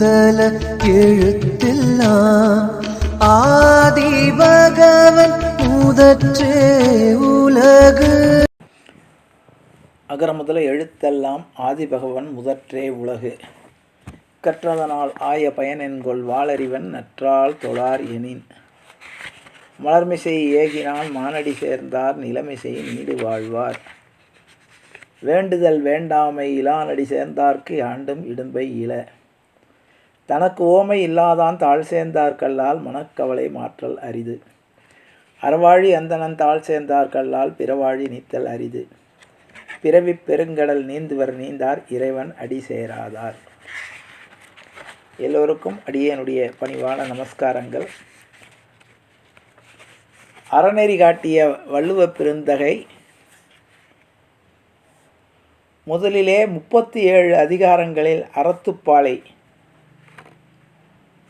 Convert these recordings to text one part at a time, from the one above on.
முதல எழுத்தெல்லாம் ஆதி பகவன் முதற்றே உலகு. அகர முதல எழுத்தெல்லாம் ஆதிபகவன் முதற்றே உலகு. கற்றதனால் ஆய பயனென்கொள் வாளறிவன் நற்றால் தொழார் எனின். மலர்மிசை ஏகினால் மானடி சேர்ந்தார் நிலமிசை நீடு வாழ்வார். வேண்டுதல் வேண்டாமை இலானடி சேர்ந்தார்க்கு ஆண்டும் இடும்பை இல தனக்கு ஓமை இல்லாதான் தாழ் சேர்ந்தார்கல்லால் மனக்கவலை மாற்றல் அரிது. அறவாழி அந்தனன் தாழ் சேர்ந்தார்கல்லால் பிறவாழி நீத்தல் அரிது. பிறவிப் பெருங்கடல் நீந்துவர் நீந்தார் இறைவன் அடி சேராதார். எல்லோருக்கும் அடியனுடைய பணிவான நமஸ்காரங்கள். அறநெறி காட்டிய வள்ளுவ பெருந்தகை முதலிலே முப்பத்தி ஏழு அதிகாரங்களில் அறத்துப்பாலை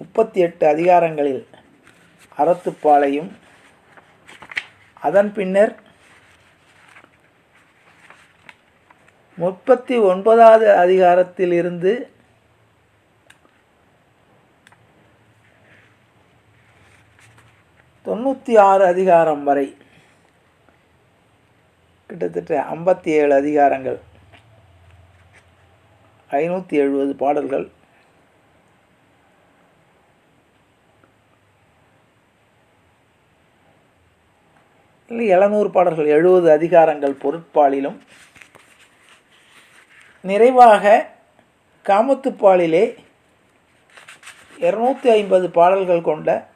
முப்பத்தி எட்டு அதிகாரங்களில் அறத்துப்பாலையும் அதன் பின்னர் முப்பத்தி ஒன்பதாவது அதிகாரத்திலிருந்து தொண்ணூற்றி ஆறு அதிகாரம் வரை கிட்டத்தட்ட ஐம்பத்தி ஏழு அதிகாரங்கள் ஐநூற்றி எழுபது பாடல்கள் இல்லை எழுநூறு பாடல்கள் எழுபது அதிகாரங்கள் பொருட்பாலிலும் நிறைவாக காமத்துப்பாலிலே இரநூத்தி ஐம்பது பாடல்கள் கொண்ட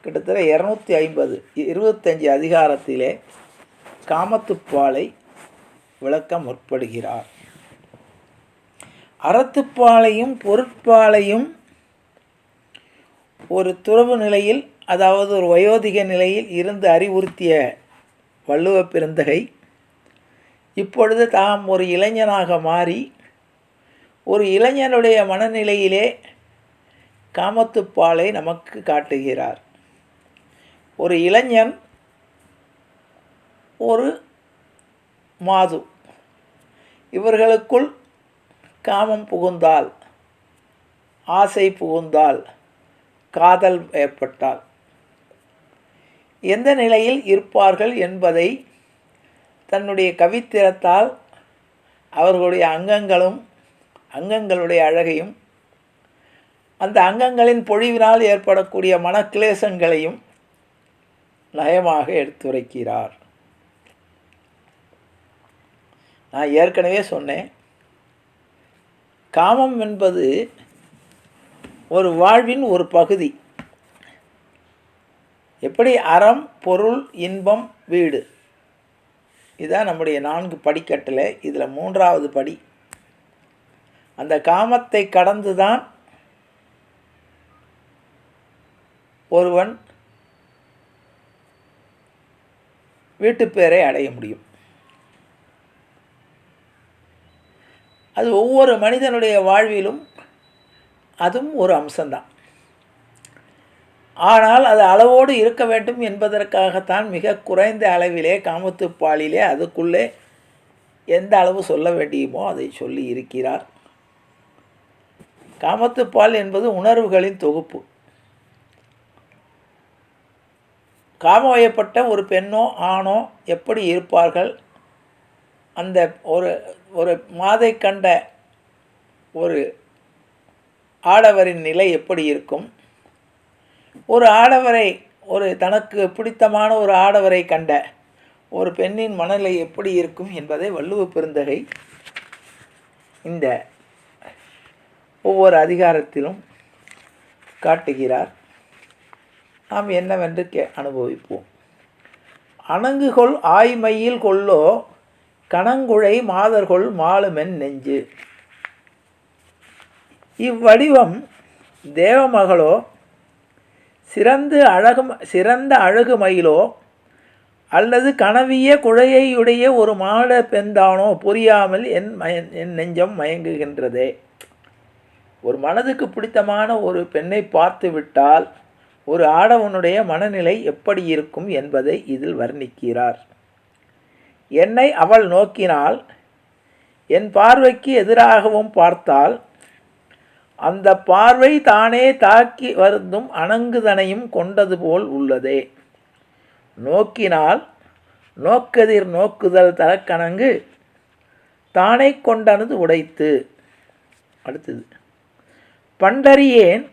கிட்டத்தட்ட இரநூத்தி ஐம்பது இருபத்தஞ்சி அதிகாரத்திலே காமத்துப்பாலை விளக்க முற்படுகிறார். அறத்துப்பாலையும் பொருட்பாலையும் ஒரு துறவு நிலையில் அதாவது ஒரு வயோதிக நிலையில் இருந்து அறிவுறுத்திய வள்ளுவ பெருந்தகை இப்பொழுது தாம் ஒரு இளைஞனாக மாறி ஒரு இளைஞனுடைய மனநிலையிலே காமத்துப்பாலை நமக்கு காட்டுகிறார். ஒரு இளைஞன் ஒரு மாது. இவர்களுக்குள் காமம் புகுந்தால் ஆசை புகுந்தால் காதல் ஏற்பட்டால். எந்த நிலையில் இருப்பார்கள் என்பதை தன்னுடைய கவித்திரத்தால் அவர்களுடைய அங்கங்களும் அங்கங்களுடைய அழகையும் அந்த அங்கங்களின் பொழிவினால் ஏற்படக்கூடிய மனக்லேசங்களையும் நயமாக எடுத்துரைக்கிறார். நான் ஏற்கனவே சொன்னேன் காமம் என்பது ஒரு வாழ்வின் ஒரு பகுதி. எப்படி அறம் பொருள் இன்பம் வீடு? இதுதான் நம்முடைய நான்கு படிக்கட்டில் இதில் மூன்றாவது படி. அந்த காமத்தை கடந்து தான் ஒருவன் வீட்டுப்பேரை அடைய முடியும். அது ஒவ்வொரு மனிதனுடைய வாழ்விலும் அதுவும் ஒரு அம்சம்தான். ஆனால் அது அளவோடு இருக்க வேண்டும் என்பதற்காகத்தான் மிக குறைந்த அளவிலே காமத்துப்பாலிலே அதுக்குள்ளே எந்த அளவு சொல்ல வேண்டியுமோ அதை சொல்லி இருக்கிறார். காமத்துப்பால் என்பது உணர்வுகளின் தொகுப்பு. காமவயப்பட்ட ஒரு பெண்ணோ ஆணோ எப்படி இருப்பார்கள்? அந்த ஒரு ஒரு மாதை கண்ட ஒரு ஆடவரின் நிலை எப்படி இருக்கும்? ஒரு ஆடவரை ஒரு தனக்கு பிடித்தமான ஒரு ஆடவரை கண்ட ஒரு பெண்ணின் மனநிலை எப்படி இருக்கும் என்பதை வள்ளுவ பெருந்தகை இந்த ஒவ்வொரு அதிகாரத்திலும் காட்டுகிறார். நாம் என்னவென்று கே அனுபவிப்போம். அணங்குகொள் ஆய்மையில் கொள்ளோ கணங்குழை மாதர்கொள் மாலுமென் நெஞ்சு. இவ்வடிவம் தேவமகளோ சிறந்து அழகு சிறந்த அழகு மயிலோ அல்லது கனவிய குழையையுடைய ஒரு மாட பெண்தானோ புரியாமல் என் மய என் நெஞ்சம் மயங்குகின்றதே. ஒரு மனதுக்கு பிடித்தமான ஒரு பெண்ணை பார்த்து விட்டால் ஒரு ஆடவனுடைய மனநிலை எப்படி இருக்கும் என்பதை இதில் வர்ணிக்கிறார். என்னை அவள் நோக்கினால் என் பார்வைக்கு எதிராகவும் பார்த்தால் அந்த பார்வை தானே தாக்கி வருந்தும் அணங்குதனையும் கொண்டது போல் உள்ளதே. நோக்கினால் நோக்கதிர் நோக்குதல் தலக்கணங்கு தானே கொண்டனது உடைத்து. அடுத்தது பண்டறியேன்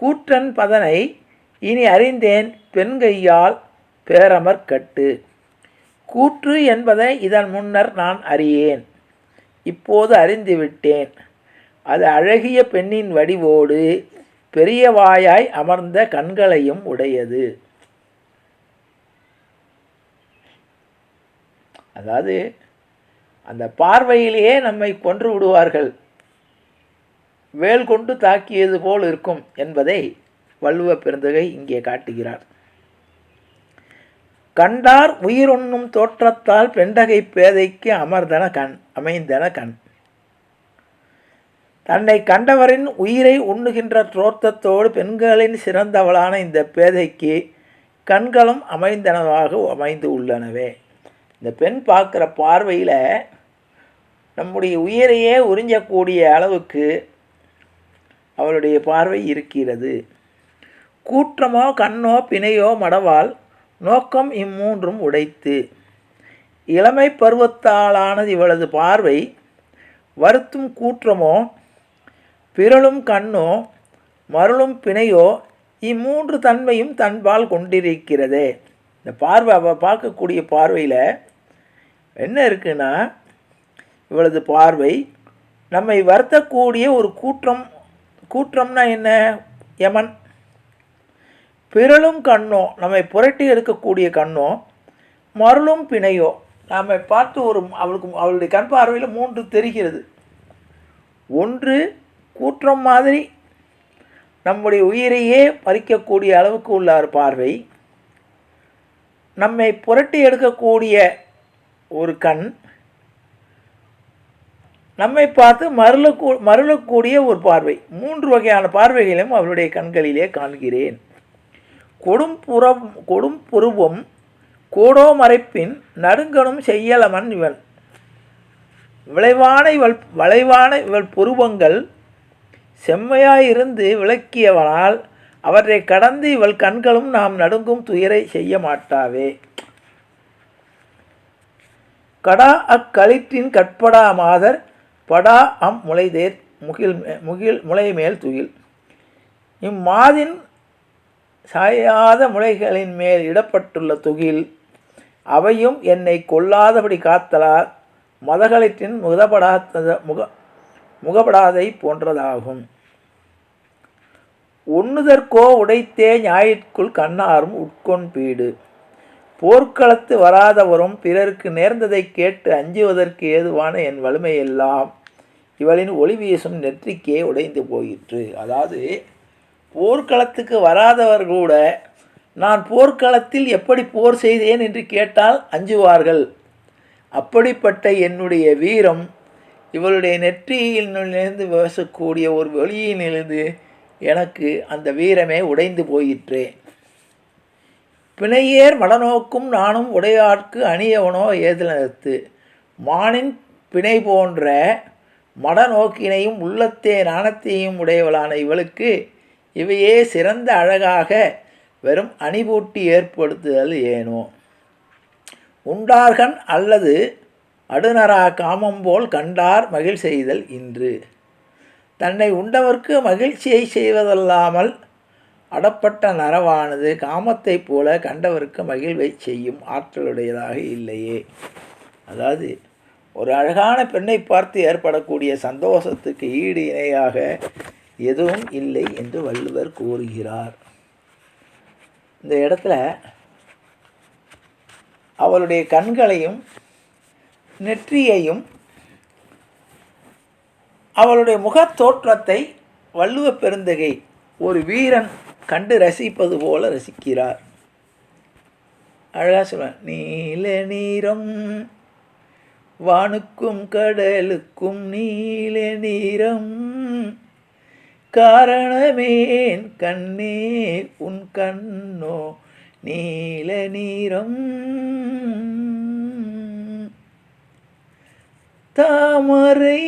கூற்றன் பதனை இனி அறிந்தேன் பெண்கையால் பேரமர் கட்டு. கூற்று என்பதை இதன் முன்னர் நான் அறியேன் இப்போது அறிந்துவிட்டேன் அது அழகிய பெண்ணின் வடிவோடு பெரிய வாயாய் அமர்ந்த கண்களையும் உடையது. அதாவது அந்த பார்வையிலேயே நம்மை கொன்று விடுவார்கள். வேல் கொண்டு தாக்கியது போல் இருக்கும் என்பதை வள்ளுவ பெருந்தகை இங்கே காட்டுகிறார். கண்டார் உயிருண்ணும் தோற்றத்தால் பெண்டகை பேதைக்கு அமர்ந்தன கண் அமைந்தன கண். தன்னை கண்டவரின் உயிரை உண்ணுகின்ற துரோத்தத்தோடு பெண்களின் சிறந்தவளான இந்த பேதைக்கு கண்களும் அமைந்தனவாக அமைந்து உள்ளனவே. இந்த பெண் பார்க்குற பார்வையில் நம்முடைய உயிரையே உறிஞ்சக்கூடிய அளவுக்கு அவளுடைய பார்வை இருக்கிறது. கூற்றமோ கண்ணோ பிணையோ மடவால் நோக்கம் இம்மூன்றும் உடைத்து இளமை பருவத்தாலானது இவளது பார்வை வருத்தும் கூற்றமோ பிறளும் கண்ணோ மருளும் பிணையோ இம்மூன்று தன்மையும் தன்பால் கொண்டிருக்கிறதே. இந்த பார்வை அவள் பார்க்கக்கூடிய பார்வையில் என்ன இருக்குன்னா இவளது பார்வை நம்மை வருத்தக்கூடிய ஒரு கூற்றம் கூற்றம்னா என்ன? யமன். பிறளும் கண்ணோ நம்மை புரட்டி எடுக்கக்கூடிய கண்ணோ மருளும் பிணையோ. நம்மை பார்த்து ஒரு அவளுக்கு அவளுடைய கண் பார்வையில் மூன்று தெரிகிறது. ஒன்று கூற்றம் மாதிரி நம்முடைய உயிரையே பறிக்கக்கூடிய அளவுக்கு உள்ள ஒரு பார்வை. நம்மை புரட்டி எடுக்கக்கூடிய ஒரு கண். நம்மை பார்த்து மருளக்கூ மருளக்கூடிய ஒரு பார்வை. மூன்று வகையான பார்வைகளையும் அவருடைய கண்களிலே காண்கிறேன். கொடும் புறம் கொடும் புருவம் கோடோ மறைப்பின் நடுங்கனும் செய்யலமன் இவன். விளைவான இவள் வளைவான இவள் புருவங்கள் செம்மையாயிருந்து விளக்கியவனால் அவற்றை கடந்து இவள் கண்களும் நாம் நடுங்கும் துயரை செய்ய மாட்டாவே. கடா அக்களிற்றின் கட்படா மாதர் படா அம் முளைதேர் முகில் மே- முகில் முளைமேல் துகில் துயில் இம்மாதின் சாயாத முளைகளின் மேல் இடப்பட்டுள்ள துகில் அவையும் என்னை கொல்லாதபடி காத்தலால் மதகளிற்றின் முகப்படாத முக முகப்படாதை போன்றதாகும். உண்ணுதற்கோ உடைத்தே ஞாயிற்குள் கண்ணாரும் உட்கொண்பீடு போர்க்களத்து வராதவரும் பிறருக்கு நேர்ந்ததை கேட்டு அஞ்சுவதற்கு ஏதுவான என் வலிமையெல்லாம் இவளின் ஒளி வீசும் நெற்றிக்கே உடைந்து போயிற்று. அதாவது போர்க்களத்துக்கு வராதவர் கூட நான் போர்க்களத்தில் எப்படி போர் செய்தேன்? என்று கேட்டால் அஞ்சுவார்கள். அப்படிப்பட்ட என்னுடைய வீரம் இவளுடைய நெற்றியிலிருந்து பேசக்கூடிய ஒரு ஒளியிலிருந்து எனக்கு அந்த வீரமே உடைந்து போயிற்றே. பிணையேர் மடநோக்கும் நானும் உடையாட்கு அணியவனோ ஏதிலத்து. மானின் பிணை போன்ற மடநோக்கினையும் உள்ளத்தே நாணத்தையும் உடையவளான இவளுக்கு இவையே சிறந்த அழகாக வெறும் அணிபூட்டி ஏற்படுத்துதல் ஏனோ. உண்டார்கன் அல்லது அடுநரா காமம் போல் கண்டார் மகிழ் செய்தல் இன்று. தன்னை உண்டவர்க்கு மகிழ்ச்சியை செய்வதல்லாமல் அடப்பட்ட நரவானது காமத்தைப் போல கண்டவருக்கு மகிழ்வை செய்யும் ஆற்றலுடையதாக இல்லையே. அதாவது ஒரு அழகான பெண்ணை பார்த்து ஏற்படக்கூடிய சந்தோஷத்துக்கு ஈடு இணையாக எதுவும் இல்லை என்று வள்ளுவர் கூறுகிறார். இந்த இடத்துல அவளுடைய கண்களையும் நெற்றியையும் அவளுடைய முகத் தோற்றத்தை வள்ளுவ பெருந்தகை ஒரு வீரன் கண்டு ரசிப்பது போல ரசிக்கிறார். அழகாக சொல்லுவேன் நீல நீரம் வானுக்கும் கடலுக்கும் நீல நீரம் காரணமேன் கண்ணே உன் கண்ணோ நீல நீரம் தாமரை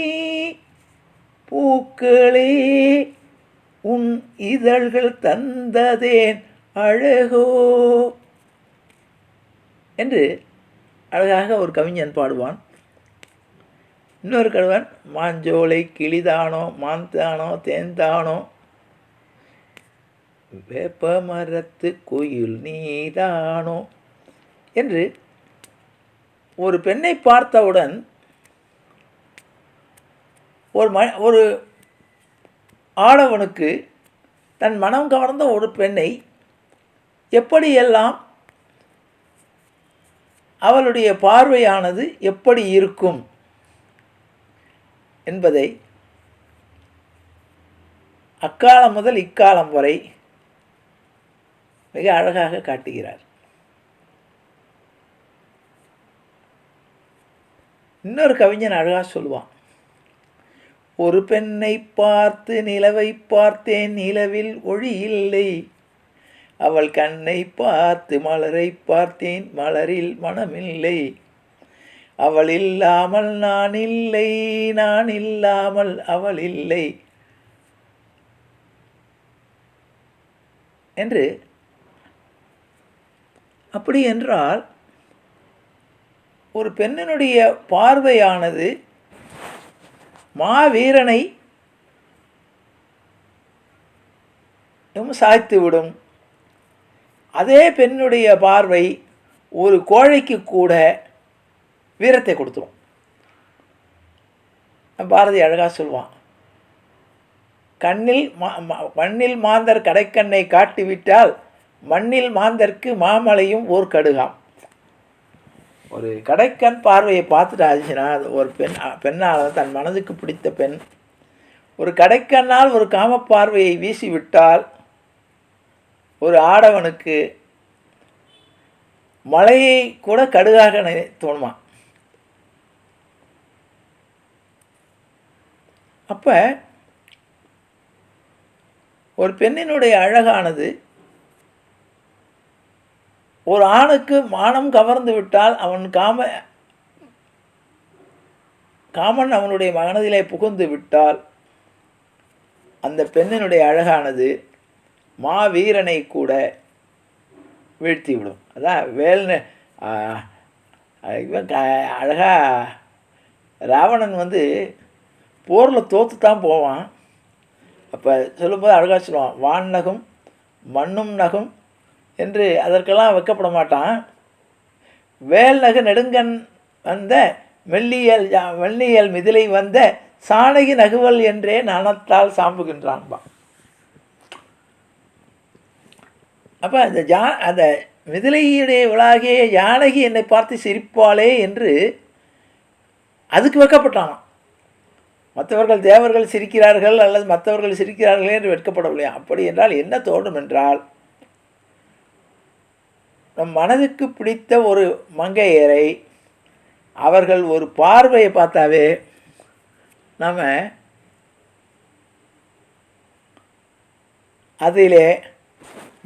பூக்களே உன் இதழ்கள் தந்ததேன் அழகோ? என்று அழகாக ஒரு கவிஞன் பாடுவான். இன்னொரு கடுவன் மாஞ்சோலை கிளிதானோ மாந்தானோ தேந்தானோ வேப்ப மரத்து குயில் நீதானோ? என்று ஒரு பெண்ணை பார்த்தவுடன் ஒரு ம ஒரு ஆடவனுக்கு தன் மனம் கவர்ந்த ஒரு பெண்ணை எப்படியெல்லாம் அவளுடைய பார்வையானது எப்படி இருக்கும் என்பதை அக்காலம் முதல் இக்காலம் வரை மிக அழகாக காட்டுகிறார். இன்னொரு கவிஞன் அழகாக சொல்லுவான். ஒரு பெண்ணை பார்த்து நிலவை பார்த்தேன் நிலவில் ஒளி இல்லை. அவள் கண்ணை பார்த்து மலரை பார்த்தேன் மலரில் மனமில்லை. அவள் இல்லாமல் நான் இல்லை நான் இல்லாமல் அவள் இல்லை. என்று அப்படி என்றால் ஒரு பெண்ணினுடைய பார்வையானது மாவீரனை சாய்த்துவிடும். அதே பெண்ணுடைய பார்வை ஒரு கோழைக்கு கூட வீரத்தை கொடுத்துரும். பாரதி அழகாக சொல்லுவான் கண்ணில் மா மா- மண்ணில் மாந்தர் கடைக்கண்ணை காட்டிவிட்டால் மண்ணில் மாந்தர்க்கு மாமலையும் ஓர் கடுகாம். ஒரு கடைக்கண் பார்வையை பார்த்துட்டாச்சுன்னா அது ஒரு பெண் பெண்ணால் தன் மனதுக்கு பிடித்த பெண். ஒரு கடைக்கண்ணால் ஒரு காம பார்வையை வீசிவிட்டால் ஒரு ஆடவனுக்கு மலையை கூட கடுகாக தோணுமா அப்போ ஒரு பெண்ணினுடைய அழகானது ஒரு ஆணுக்கு மானம் கவர்ந்து விட்டால் அவன் காம காமன் அவனுடைய மனதிலே புகுந்து விட்டால் அந்த பெண்ணினுடைய அழகானது மாவீரனை கூட வீழ்த்தி விடும் அதான் வேல்னு இவன் க அழகா ராவணன் வந்து போரில் தோற்று தான் போவான். அப்போ சொல்லும்போது அழகாக சொல்லுவான் வான் நகும் மண்ணும் நகும் என்று அதற்கெல்லாம் வைக்கப்பட மாட்டான் வேல் நகு நெடுங்கன் வந்த மெல்லியல் ஜா- மெல்லியல் மிதிலை வந்த சாணகி நகுவல் என்றே நனத்தால் சாம்புகின்றான்பா. அப்போ அந்த ஜா அந்த மிதிலையுடைய விழாகிய ஜானகி என்னை பார்த்து சிரிப்பாளே என்று அதுக்கு வைக்கப்பட்டான் மற்றவர்கள் தேவர்கள் சிரிக்கிறார்கள் அல்லது மற்றவர்கள் சிரிக்கிறார்களே என்று வெட்கப்படவில்லை அப்படி என்றால் என்ன தோன்றும் என்றால் நம் மனதுக்கு பிடித்த ஒரு மங்கையரை அவர்கள் ஒரு பார்வையை பார்த்தாவே நம்ம அதிலே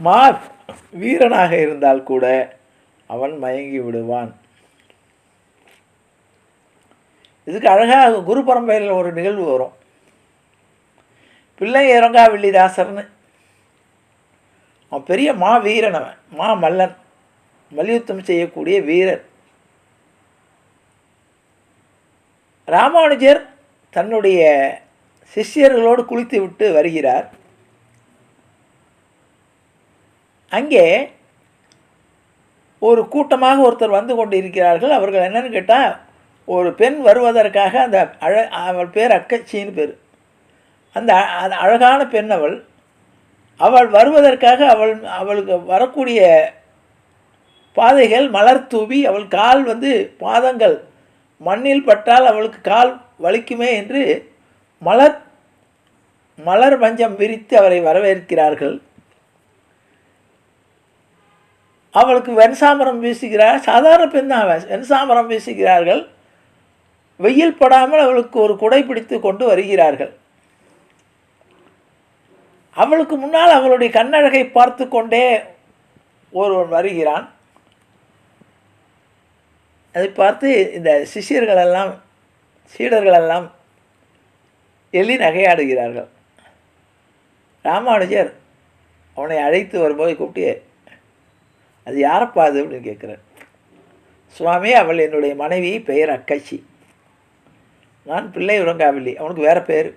மா வீரனாக இருந்தால் கூட அவன் மயங்கி விடுவான். இதுக்கு அழகாக குரு பரம்பரையில் ஒரு நிகழ்வு வரும். பிள்ளை இறங்காவில்லிதாசர்னு. அவன் பெரிய மா வீரன் அவன் மா மல்லன். மல்யுத்தம் செய்யக்கூடிய வீரர். ராமானுஜர் தன்னுடைய சிஷ்யர்களோடு குளித்து விட்டு வருகிறார். அங்கே ஒரு கூட்டமாக ஒருத்தர் வந்து கொண்டு இருக்கிறார்கள் அவர்கள் என்னன்னு கேட்டால் ஒரு பெண் வருவதற்காக அந்த அழ அவள் பேர் அக்கச்சின்னு பேர். அந்த அந்த அழகான பெண் அவள். அவள் வருவதற்காக அவள் அவளுக்கு வரக்கூடிய பாதைகள் மலர் தூவி அவள் கால் வந்து பாதங்கள். மண்ணில் பட்டால் அவளுக்கு கால் வலிக்குமே என்று மலர் மலர் மஞ்சம் விரித்து அவரை வரவேற்கிறார்கள். அவளுக்கு வெண்சாமரம் வீசுகிறார். சாதாரண பெண் தான் வெண்சாமரம் வீசுகிறார்கள். வெயில் படாமல் அவளுக்கு ஒரு குடை பிடித்து கொண்டு வருகிறார்கள். அவளுக்கு முன்னால் அவளுடைய கண்ணழகை பார்த்து கொண்டே ஒருவன் வருகிறான். அதை பார்த்து இந்த சிஷ்யர்களெல்லாம் சீடர்களெல்லாம் எள்ளி நகையாடுகிறார்கள். ராமானுஜர் அவனை அழைத்து வரும்போது கூப்பிட்டு அது யாரப்பா அது? அப்படின்னு கேட்குறார். சுவாமி அவள் என்னுடைய மனைவி பெயர் அக்கச்சி. நான் பிள்ளை உறங்காவில்லை அவனுக்கு வேறு பேர்.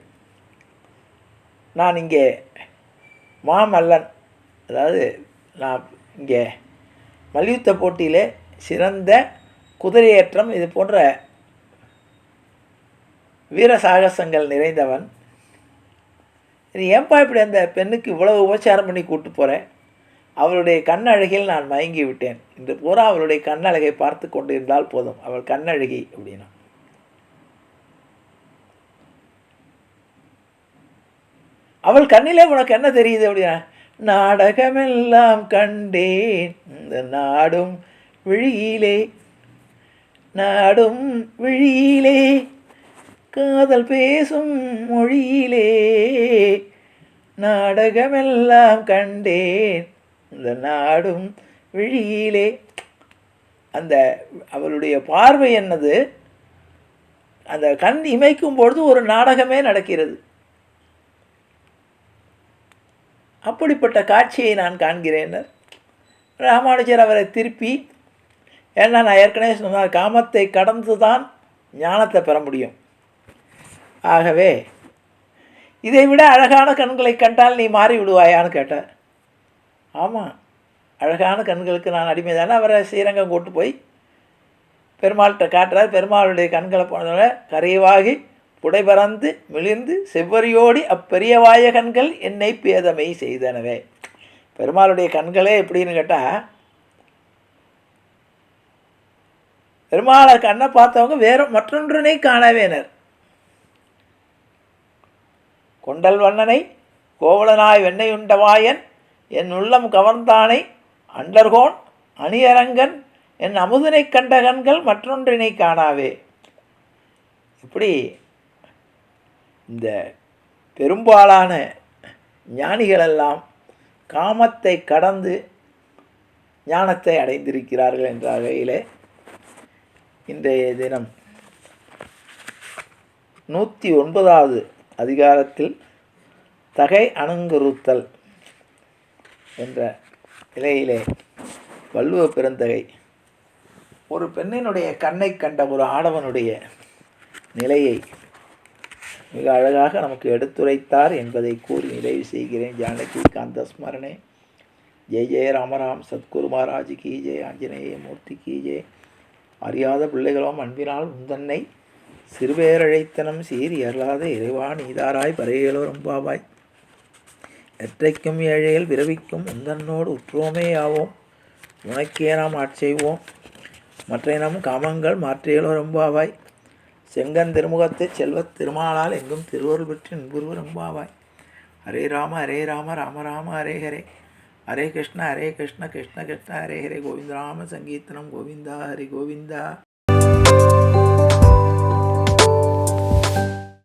நான் இங்கே மாமல்லன். அதாவது நான் இங்கே மல்யுத்த போட்டியிலே சிறந்த குதிரையேற்றம் இது போன்ற வீர சாகசங்கள் நிறைந்தவன். நீ ஏன்பா இப்படி அந்த பெண்ணுக்கு இவ்வளவு உபச்சாரம் பண்ணி கூட்டு போகிறேன் அவளுடைய கண்ணழகில் நான் மயங்கி விட்டேன் இன்று பூரா அவளுடைய கண்ணழகை பார்த்து கொண்டு இருந்தால் போதும். அவள் கண்ணழகி அப்படின்னா. அவள் கண்ணிலே உனக்கு என்ன தெரியுது அப்படின்னா நாடகமெல்லாம் கண்டேன். இந்த நாடும் விழியிலே நாடும் விழியிலே காதல் பேசும் மொழியிலே. நாடகமெல்லாம் கண்டேன் இந்த நாடும் விழியிலே. அந்த அவளுடைய பார்வை என்னது? அந்த கண் இமைக்கும் பொழுது ஒரு நாடகமே நடக்கிறது. அப்படிப்பட்ட காட்சியை நான் காண்கிறேன் ராமானுஜர் அவரை திருப்பி ஏன்னா நான் ஏற்கனவே சொன்னார் காமத்தை கடந்து தான் ஞானத்தை பெற முடியும். ஆகவே இதை விட அழகான கண்களை கண்டால் நீ மாறி விடுவாயான்னு கேட்டார். ஆமாம் அழகான கண்களுக்கு நான் அடிமை தானே அவரை ஸ்ரீரங்கம் கூட்டு போய் பெருமாள்கிட்ட காட்டுறார். பெருமாளுடைய கண்களை போனதோட கரைவாகி புடைபறந்து மிளிர்ந்து செவ்வரியோடி அப்பெரியவாய கண்கள் என்னை பேதமை செய்தனவே. பெருமாளுடைய கண்களே எப்படின்னு கேட்டால் பெருமாளர் கண்ணை பார்த்தவங்க வேற மற்றொன்றினை காணவேனர். கொண்டல் வண்ணனை கோவலனாய் வெண்ணையுண்டவாயன் என் உள்ளம் கவர்ந்தானை அண்டர்கோன் அணியரங்கன் என் அமுதனை கண்ட கண்கள் மற்றொன்றினை காணாவே. இப்படி இந்த பெரும்பாலான ஞானிகளெல்லாம் காமத்தை கடந்து ஞானத்தை அடைந்திருக்கிறார்கள் என்ற வகையிலே இன்றைய தினம். நூற்றி ஒன்பதாவது அதிகாரத்தில் தகை அணுங்குறுத்தல் என்ற நிலையிலே வள்ளுவ பெருந்தகை ஒரு பெண்ணினுடைய கண்ணை கண்ட ஒரு ஆடவனுடைய நிலையை மிக அழகாக நமக்கு எடுத்துரைத்தார் என்பதை கூறி நிறைவு செய்கிறேன். ஜானகி காந்த ஸ்மரணே ஜெய ஜெய ராமராம் சத்குரு மகாராஜ் கி ஜெய் ஆஞ்சநேய மூர்த்தி கி ஜெய. அறியாத பிள்ளைகளும் அன்பினால் உந்தன்னை சிறுபேரழைத்தனம் சீறி இயலாத இறைவா நீதாராய் பறையலோ ரொம்பாவாய் எற்றைக்கும் ஏழைகள் பிறவிக்கும் உந்தன்னோடு உற்றோமே ஆவோம். உனக்கே நாம் ஆட்செய்வோம் மற்ற நம் காமங்கள் மாற்றியலோ ரொம்பாவாய் செங்கன் திருமுகத்தை செல்வத் திருமாலால் எங்கும் திருவருள் பெற்று இன்புருவ ரொம்பாவாய் ஹரே ராம ஹரே ராம ராம ராம ஹரே ஹரே. ஹரே கிருஷ்ண ஹரே கிருஷ்ண கிருஷ்ண கிருஷ்ண ஹரே ஹரே கோவிந்த ராம சங்கீர்த்தனம் கோவிந்தா ஹரி கோவிந்தா